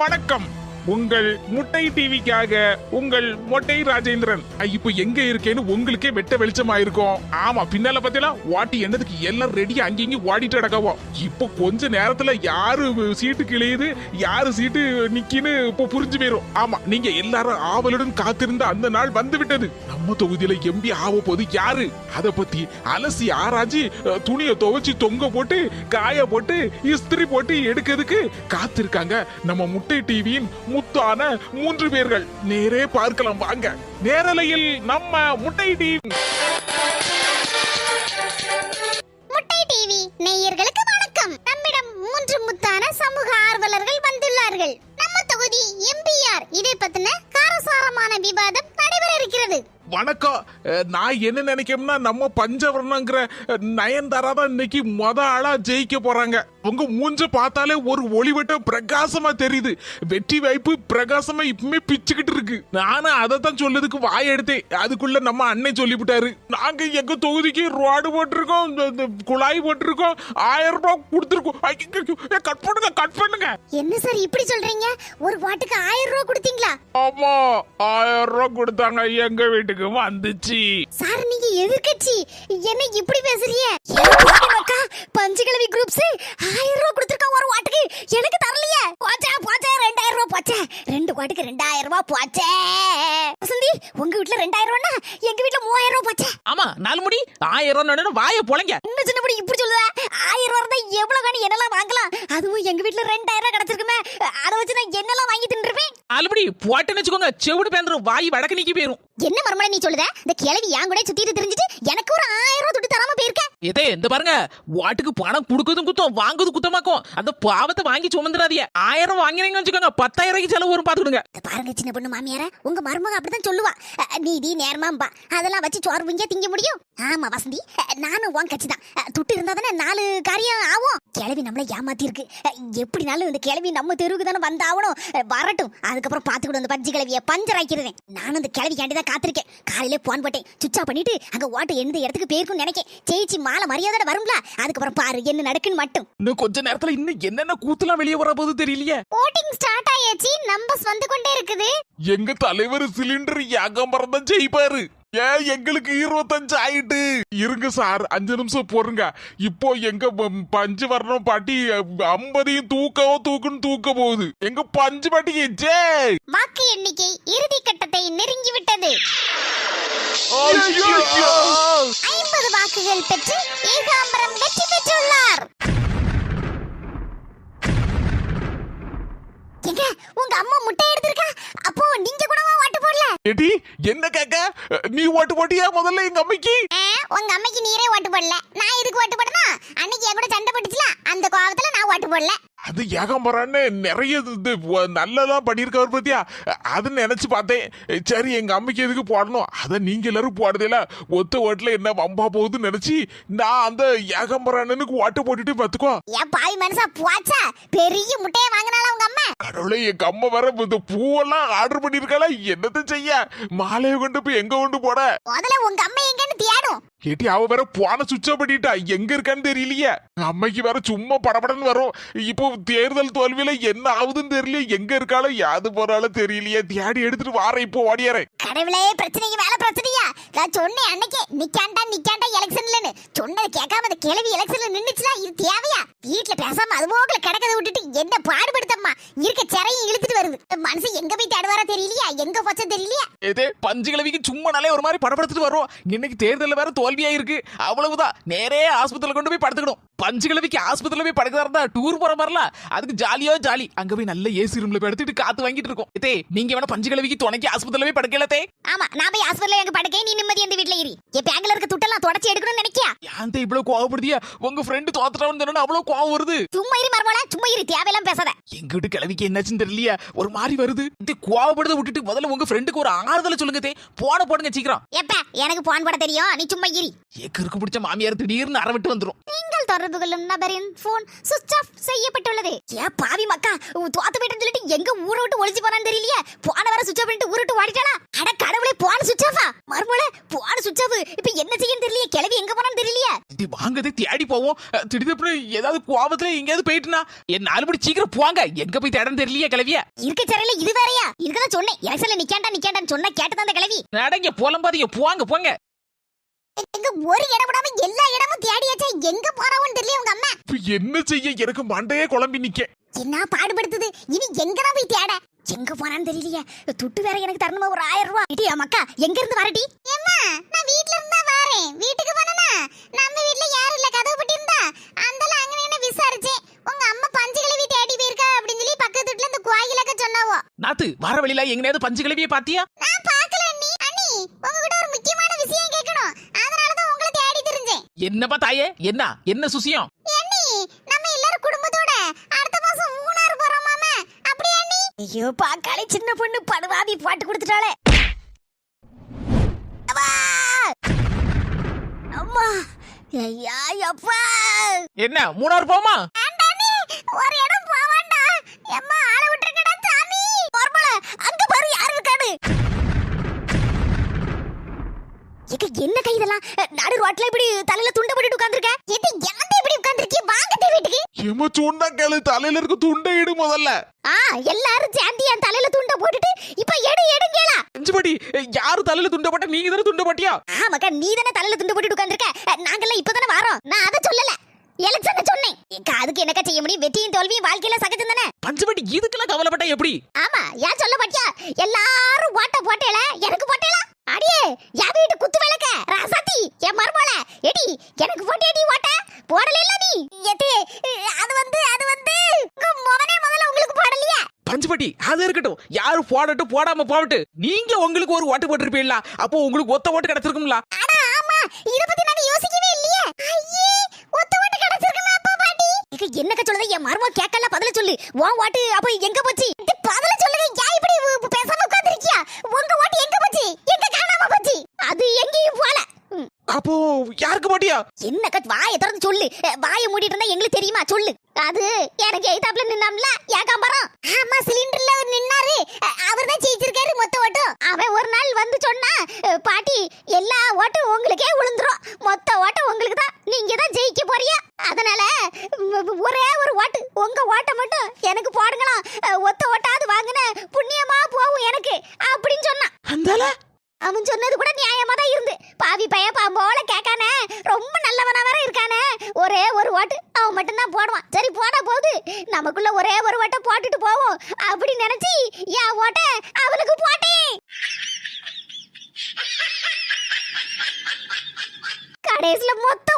வணக்கம். உங்கள் முட்டை டிவிக்காக உங்கள் மொட்டை ராஜேந்திரன். இப்போ எங்க இருக்கேன்னு உங்களுக்கே வெட்ட வெளிச்சமா இருக்கும் ஆமா பின்னால பாத்தீங்களா? வாட்டி என்னதுக்கு எல்லாம் ரெடி அங்கேயும் ஓடிட்டு அடக்கவோ இப்போ கொஞ்ச நேரத்துல யாரு சீட்டு கிழியுது யாரு சீட்டு நிக்கின்னு இப்போ புரிஞ்சு போயிரும். ஆமா நீங்க எல்லாரும் ஆவலுடன் காத்திருந்த அந்த நாள் வந்து விட்டது நம்ம தொகுதியில எம்பி ஆக போது யாரு? அத பத்தி அலசி ஆராய்ச்சி துணியை துவைச்சு தொங்க போட்டு காய போட்டு இஸ்திரி போட்டு எடுக்கிறதுக்கு காத்திருக்காங்க நம்ம முட்டை டிவியின் முத்தான மூன்று பேர்கள். நேரே பார்க்கலாம் வாங்க. நேரலையில் நம்ம முட்டை டிவி முட்டை டிவி நேயர்களுக்கு வணக்கம். நம்மிடம் மூன்று முத்தான சமூக ஆர்வலர்கள் வந்துள்ளார்கள். நம்ம தொகுதி எம்பிஆர் இதை பத்தின காரசாரமான விவாதம் நடைபெற இருக்கிறது. வணக்கம். நான் என்ன நினைக்கிறேன்னா நம்ம பஞ்சவர்ணங்கிற நயன்தாரா தான் இன்னைக்கு மொத ஆளா ஜெயிக்க போறாங்க. உங்க மூஞ்ச பார்த்தாலே ஒரு ஒளிவட்டம் பிரகாசமா தெரியுது. வெற்றி வாய்ப்பு பிரகாசமா இப்பவுமே பிச்சுக்கிட்டு இருக்கு. நானும் அதை தான் சொல்லதுக்கு வாய் எடுத்தேன் அதுக்குள்ள நம்ம அண்ணன் சொல்லிவிட்டாரு. நாங்க எங்க தொகுதிக்கு ரோடு போட்டிருக்கோம் குழாய் போட்டிருக்கோம் ஆயிரம் ரூபாய் கொடுத்துருக்கோம். கட் பண்ணுங்க கட் பண்ணுங்க. என்ன சார் இப்படி சொல்றீங்க? ஒரு வாட்டுக்கு ஆயிரம் ரூபாய் கொடுத்தீங்களா? ஆமா ஆயிரம் ரூபாய் கொடுத்தாங்க. எங்க வீட்டுக்கு வந்துச்சு. சார் நீங்க எதிர்க்கட்சி. என்ன இப்படி பேசுறீங்க? அக்கா பஞ்சகிழவி குரூப்ஸ் ஆயிரம் ரூபாய் கொடுத்துருக்கா ஒரு வாட்டுக்கு. எனக்கு தரலையே. போச்சே போச்சே ரெண்டாயிரம் ரூபாய் போச்சே. ரெண்டு வாட்டுக்கு ரெண்டாயிரம் ரூபாய் போச்சே. வசந்தி உங்க வீட்ல ரெண்டாயிரம் ரூபாய்னா எங்க வீட்ல மூவாயிரம் ரூபாய் போச்சே. ஆமா நாலு முடி ஆயிரம் ரூபாய் வாய பொழைங்க இன்னும் சின்னபடி இப்படி சொல்லுவ ஆயிரம் ரூபாய் இருந்தா எவ்வளவு காணி என்னெல்லாம் வாங்கலாம். அதுவும் எங்க வீட்ல ரெண்டாயிரம் ரூபாய் கிடைச்சிருக்குமே. அதை வச்சு நான் என்னெல்லாம் வாங்கி தின்றுப்பேன்? நாலுபடி போட்டுன்னு வச்சுக்கோங்க செவிடு பேந்துரும் வாய் வடக்கு நீக்கி போயிரும். என்ன மர்மலை நீ சொல்லுத? இந்த கிழவி என் கூட சுத்திட்டு தெரிஞ்சுட்டு எனக்கு ஒரு ஆயிரம் ரூபாய் துட்டு தராம போயிருக்க. இதே இந்த பாருங்க. வாட்டுக்கு பணம் கொடுக்கறதும் குத்தம் வாங்குறது குத்தமாக்கும். அந்த பாவத்தை வாங்கி சுமந்துடாதீங்க ஆயிரம் வாங்கினீங்கன்னு வச்சுக்கோங்க. பத்தாயிரம் ரூபாய்க்கு செலவு வரும் பாத்துக்கிடுங்க. பாருங்க சின்ன பொண்ணு மாமியார. உங்க மருமக அப்படிதான் சொல்லுவா. அஹ், நீதி நேர்மாம்பா அதெல்லாம் வச்சு சோறு புங்க திங்க முடியும். ஆமா வசந்தி. நானும் உன் கட்சி தான். துட்டு இருந்தா தானே நாலு காரியம் ஆகும். கிழவி நம்மள ஏமாத்தி இருக்கு. எப்படினாலும் இந்த கிழவி நம்ம தெருவுக்கு தானே வந்தாகணும். அஹ், வரட்டும். அதுக்கப்புறம் பாத்துக்கிடும் அந்த பஞ்சு கிழவிய. பஞ்சர் ஆக்கிறேன் நானும் இந்த கிழவிக்காண்டி தான் காத்திருக்கேன். காலையில போன் போட்டேன். ஆஃப் பண்ணிட்டு அங்க ஓட்டு எந்த இடத்துக்கு போயிருக்கும்னு நினைக்கேன். ஜெயிச்சு மாலை மரியாதை வரும்ல? அதுக்கப்புறம் பாரு என்ன நடக்குன்னு மட்டும். இன்னும் கொஞ்ச நேரத்துல இன்னும் என்னென்ன கூத்துலாம் வெளியே வர போகுது தெரியலையே. ஓட்டிங் ஸ்டார்ட் ஆயாச்சு. நம்பர்ஸ் வந்து கொண்டே இருக்குது. எங்க தலைவர் சிலிண்டர் ஏகம்பரம் தான் ஜெயிப்பாரு. ஏன் எங்களுக்கு இருபத்தஞ்சு ஆயிட்டு. இருங்க சார் அஞ்சு நிமிஷம் பொறுங்க. இப்போ எங்க பஞ்சு வரணும் பாட்டி ஐம்பதையும் தூக்கவோ தூக்குன்னு தூக்க போகுது. எங்க பஞ்சு பாட்டிக்கு ஜெய் வாக்கு எண்ணிக்கை இறுதி கட்டத்தை நெருங்கி விட்டது. ஐம்பது வாக்குகள் பெற்று ஏகாம்பரம் வெற்றி பெற்றுள்ளார். உங்க அம்மா முட்டை எடுத்திருக்கா அப்போ நீங்க கூடவா ஓட்டு போடல ஏடி என்ன கேக்க? நீ ஓட்டு போட்டியா முதல்ல எங்க அம்மைக்கு? உங்க அம்மைக்கு நீரே ஓட்டு போடல. நான் எதுக்கு ஓட்டு போடணும்? அன்னைக்கு என் கூட சண்டை போட்டுச்சுல அந்த கோவத்துல நான் ஓட்டு போடல. அது ஏகம்பரம்னு நிறைய இது- நல்லதெல்லாம் பண்ணியிருக்கவர் பத்தியா? அது நினைச்சு பார்த்தேன். சரி எங்க அம்மைக்கு எதுக்கு போடணும்? அதை நீங்க எல்லாரும் போடுறதில்ல ஒத்த ஓட்டுல என்ன வம்பா போகுதுன்னு நினைச்சு நான் அந்த ஏகம்பரனுக்கு ஓட்டு போட்டுட்டு பார்த்துக்கோ. ஏன் பாவி மனுஷா போச்சா? பெரிய முட்டையை வாங்கினால உங்க அம்மா? கடவுளே எங்க அம்மா வர இந்த பூவெல்லாம் ஆர்டர் பண்ணிருக்காளா என்னத்த செய்ய? மாலையை கொண்டு போய் எங்க கொண்டு போட? முதல்ல உங்க அம்மா எங்கன்னு தேடும் கேட்டி அவ வேற போன சுவிட்ச் பண்ணிட்டா. எங்க இருக்கான்னு தெரியலையே. அம்மைக்கு வேற சும்மா படபடன்னு வரும். இப்போ தேர்தல் தோல்வியில என்ன ஆகுதுன்னு தெரியல எங்க இருக்காளோ யாது போறாளோ தெரியலையே. தேடி எடுத்துட்டு வார இப்போ ஓடியாரேன் கடவுளே பிரச்சனைக்கு மேல பிரச்சனையா நான் சொன்னேன் அன்னைக்கு. நிக்காண்டா நிக்காண்டா எலெக்ஷன்லன்னு சொன்னது கேட்காம அந்த கிழவி எலெக்ஷன்ல நின்னுச்சுல இது தேவையா? வீட்டுல பேசாம அது போகல கிடக்கதை விட்டுட்டு என்ன பாடுபடுத்தம்மா. இருக்க சிறையும் இழுத்துட்டு வருது. மனுஷன் எங்க போய் தேடுவாரா தெரியலையா. எங்க போச்சா தெரியலையா. இதே பஞ்சு கிழவிக்கு சும்மா நாளே ஒரு மாதிரி படப்படுத்திட்டு வரோம் இன்னைக்கு தேர்தலில் வேற தோல்வியா இருக்கு அவ்வளவுதான். நேரே ஆஸ்பத்திரியில கொண்டு போய் படுத்துக்கணும். பஞ்சு கிழவிக்கு ஆஸ்பத்திரியில போய் படுக்கிறதா இருந்தா டூர் போற மாதிரில அதுக்கு ஜாலியோ ஜாலி அங்க போய் நல்ல ஏசி ரூம்ல போய் எடுத்துட்டு காத்து வாங்கிட்டு இருக்கோம். இதே நீங்க வேணா பஞ்சு கிழவிக்கு துணைக்கு ஆஸ்பத்திரியில போய் படுக்கலத்தே ஆமா நான் போய் ஹாஸ்பிடல்ல எங்க படுக்கை நீ நிம்மதி அந்த வீட்ல இரு. என் பேங்க்ல இருக்க துட்டெல்லாம் தொடச்சி எடுக்கணும்னு நினைக்கியா? ஏன் தே இவ்வளவு கோவப்படுதியா? உங்க ஃப்ரெண்டு தோத்துட்டான்னு சொன்னா அவ்வளவு கோவம் வருது. சும்மா இரு மர்மலா சும்மா இரு தேவையெல்லாம் பேசாத. எங்க வீட்டு கிழவிக்கு என்னாச்சுன்னு தெரியலையா? ஒரு மாதிரி வருது. இந்த கோவப்படுறத விட்டுட்டு முதல்ல உங்க ஃப்ரெண்டுக்கு ஒரு ஆறுதலை சொல்லுங்க தே. போன போடுங்க சீக்கிரம். எப்ப? எனக்கு போன் போட தெரியும். நீ சும்மா இரு. ஏக்கருக்கு பிடிச்ச மாமியார் திடீர்னு அறவிட்டு வந்துரும். நீங்கள் தொடர்பு கொள்ளும் நபரின் போன் சுவிட்ச் ஆஃப் செய்யப்பட்டுள்ளது. ஏ பாவி மக்கா? தோத்து போயிட்டு சொல்லிட்டு எங்க ஊரை விட்டு ஒளிச்சு போனான்னு தெரியலையே? போன வர சுவிட்ச் ஆஃப் பண்ணிட்டு ஊரை விட்டு ஓடிட்டாளா? அட கடவுளே போன சுவிட்ச் ஆஃபா மர்மோல போன சுவிட்ச் ஆஃப் இப்ப என்ன செய்யன்னு தெரியலையே? கிளவி எங்க இது வாங்கதே தேடி போவோம். திடீர்னு ஏதாவது கோபத்துல எங்கேயாவது போயிட்டுனா என் நாலு மணி சீக்கிரம் போங்க. எங்க போய் தேடன்னு தெரியலையே கிளவிய இருக்க சரையில இது வேறயா? இருக்கதான் சொன்னேன். எலெக்ஷன்ல நிக்காண்டா நிக்காண்டான்னு சொன்னா கேட்டதான் அந்த கிளவி நடங்க புலம்பாதீங்க போங்க போங்க. எங்க ஒரு இடம் விடாம எல்லா இடமும் தேடியாச்சா? எங்க போறவன்னு தெரியல உங்க அம்மா. என்ன செய்ய? எனக்கு மண்டையே குழம்பி நிக்க. என்ன பாடுபடுத்துது? இனி எங்கதான் போய் தேட? எங்க போனான்னு தெரியலையே. துட்டு வேற எனக்கு தரணுமா? ஒரு ஆயிரம் ரூபாய் இடி அம்மாக்கா எங்க இருந்து வரடி? அம்மா நான் வீட்ல இருந்தா வரேன். வீட்டுக்கு போனா நம்ம வீட்ல யாரும் இல்ல கதவு பட்டி இருந்தா அந்தல அங்க என்ன விசாரிச்சேன் உங்க அம்மா பஞ்சு கிழவி தேடி போயிருக்கா அப்படின்னு சொல்லி பக்கத்து வீட்ல இந்த கோயிலக்க நாத்து வர வழியில எங்கனையாவது பஞ்சு கிளவிய பாத்தியா நான் பார்க்கல அண்ணி. அண்ணி உங்ககிட்ட ஒரு முக்கியமான விஷயம் கேட்கணும். அதனால தான் உங்களை தேடி தெரிஞ்சேன். என்னப்பா தாயே? என்ன? என்ன சுசியம்? அண்ணி நம்ம எல்லாரும் குடும்பத்தோட அடுத்த மாசம் மூணாறு போறோமாமே அப்படியே அண்ணி? ஐயோ பாக்காளே சின்ன பொண்ணு படுவாவி பாட்டு கொடுத்துட்டாளே. அம்மா! அம்மா ஐயா அப்பா! என்ன மூணாறு போமா ஒரு இடம் போவாண்டா எம்மா ஆள விட்டுருக்கடா சாமி போர்மல அங்க பாரு யார் இருக்காடு ஏக்க என்ன கை இதெல்லாம்? நடு ரோட்ல இப்படி தலையில துண்டை போட்டுட்டு உட்கார்ந்திருக்க? எது ஏன்டா இப்படி உட்கார்ந்திருக்கீ? வாங்க வீட்டுக்கு. ஏமா சொன்னா கேளு. தலையில இருக்க துண்டை இடு முதல்ல. ஆ எல்லாரும் சேர்ந்து என் தலையில துண்டை போட்டுட்டு இப்ப எடு எடுங்கேளா அஞ்சுபடி யாரு தலையில துண்ட போட்டா நீங்க தானே துண்ட போட்டியா? ஆமாக்கா நீ தானே தலையில துண்டு போட்டுட்டு உட்கார்ந்திருக்க? நாங்கெல்லாம் இப்பதானே வரோம். நான் அதை சொல்லல. எலெக்ஷன் சொன்னேன். அதுக்கு என்னக்கா செய்ய முடியும்? வெற்றியும் தோல்வியும் வாழ்க்கையில சகஜம் தானே? பஞ்சபடி இதுக்கெல்லாம் கவலைப்பட்டா எப்படி? ஆமா ஏன் சொல்ல மாட்டியா? எல்லாரும் ஓட்ட போட்டேல. எனக்கு போட்டேல? அடியே என் வீட்டு குத்து விளக்க ராசாத்தி என் மருமல எனக்கு போட்டேடி ஓட்ட போடல இல்ல நீ? எது? அது வந்து அது வந்து மகனே முதல்ல உங்களுக்கு போடலையா? பஞ்சுபட்டி அது இருக்கட்டும். யாரு போடட்டும் போடாம போகட்டு நீங்க உங்களுக்கு ஒரு ஓட்டு போட்டிருப்பீங்களா? அப்போ உங்களுக்கு ஒத்த ஓட்டு கிடைச்சிருக்கும்ல? அட ஆமா. இத பத்தி நாங்க யோசிக்கவே இல்லையே. ஐயே ஒத்த ஓட்டு கிடைச்சிருக்குமா அப்பா பாட்டி. என்னக்க சொல்லுது? என் மருமக கேட்கல பதில சொல்லு. உன் ஓட்டு அப்ப எங்க போச்சு? பதில சொல்லுங்க ஏன் இப்படி உ- பேசாம உட்கார்ந்திருக்கியா உங்க ஓட்டு எங்க போச்சு எங்க காணாம போச்சு அது எங்கேயும் போல ம். அப்போ யாருக்கு போட்டியா? என்னக்க வாயை திறந்து சொல்லு. வாயை மூடிட்டு இருந்தா எங்களுக்கு தெரியுமா? சொல்லு. அது எனக்கு எய்தாப்ல நின்னாம்ல ஏகாம்பரம் ஆமா சிலிண்டர்ல அவர் நின்னாரு. அவர் தான் ஜெயிச்சிருக்காரு மொத்த ஓட்டும். அவன் ஒரு நாள் வந்து சொன்னா பாட்டி எல்லா ஓட்டும் உங்களுக்கே விழுந்துரும் மொத்த ஓட்டம் உங்களுக்கு தான். நீங்க தான் ஜெயிக்க போறீங்க அதனால ஒரே ஒரு ஓட்டு. உங்க ஓட்டை மட்டும் எனக்கு போடுங்களாம். ஒத்த ஓட்டாவது வாங்கின புண்ணியமா போகும் எனக்கு. அப்படின்னு சொன்னான். அந்தால அவன் சொன்னது கூட நியாயமா தான் இருந்து பாவி பைய பாம்போல கேட்கானே ரொம்ப நல்லவனா வேற இருக்கானே ஒரே ஒரு ஓட்டு அவன் மட்டும்தான் போடுவான். சரி போட போகுது. நமக்குள்ள ஒரே ஒரு வட்டம் போட்டுட்டு போவோம். அப்படி நினைச்சு என் ஓட்ட அவனுக்கு போட்டேன் கடைசியில மொத்த